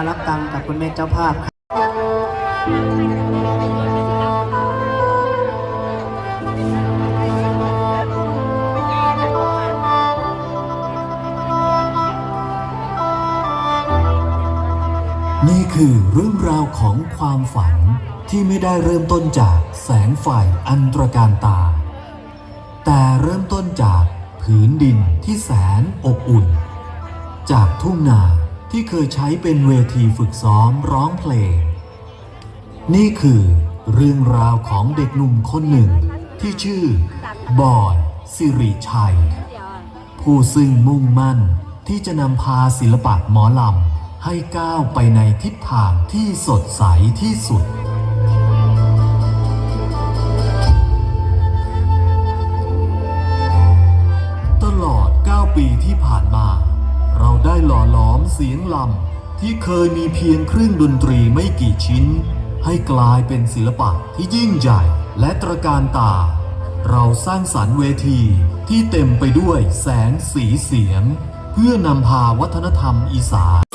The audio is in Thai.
มารับตังกับคุณแม่เจ้าภาพครับนี่คือเรื่องราวของความฝันที่ไม่ได้เริ่มต้นจากแสงไฟอันตรการตา แต่เริ่มต้นจากผืนดินที่แสนอบอุ่น จากทุ่งนา ที่เคยใช้เป็นเวทีฝึกซ้อมร้องเพลง นี่คือเรื่องราวของเด็กหนุ่มคนหนึ่ง ที่ชื่อบอยสิริชัย ผู้ซึ่งมุ่งมั่นที่จะนำพาศิลปะหมอลำให้ก้าวไปในทิศทางที่สดใสที่สุด เสียงลำที่เคยมีเพียงเครื่องดนตรีไม่กี่ชิ้น ให้กลายเป็นศิลปะที่ยิ่งใหญ่และตระการตา เราสร้างสรรค์เวทีที่เต็มไปด้วยแสงสีเสียง เพื่อนำพาวัฒนธรรมอีสาน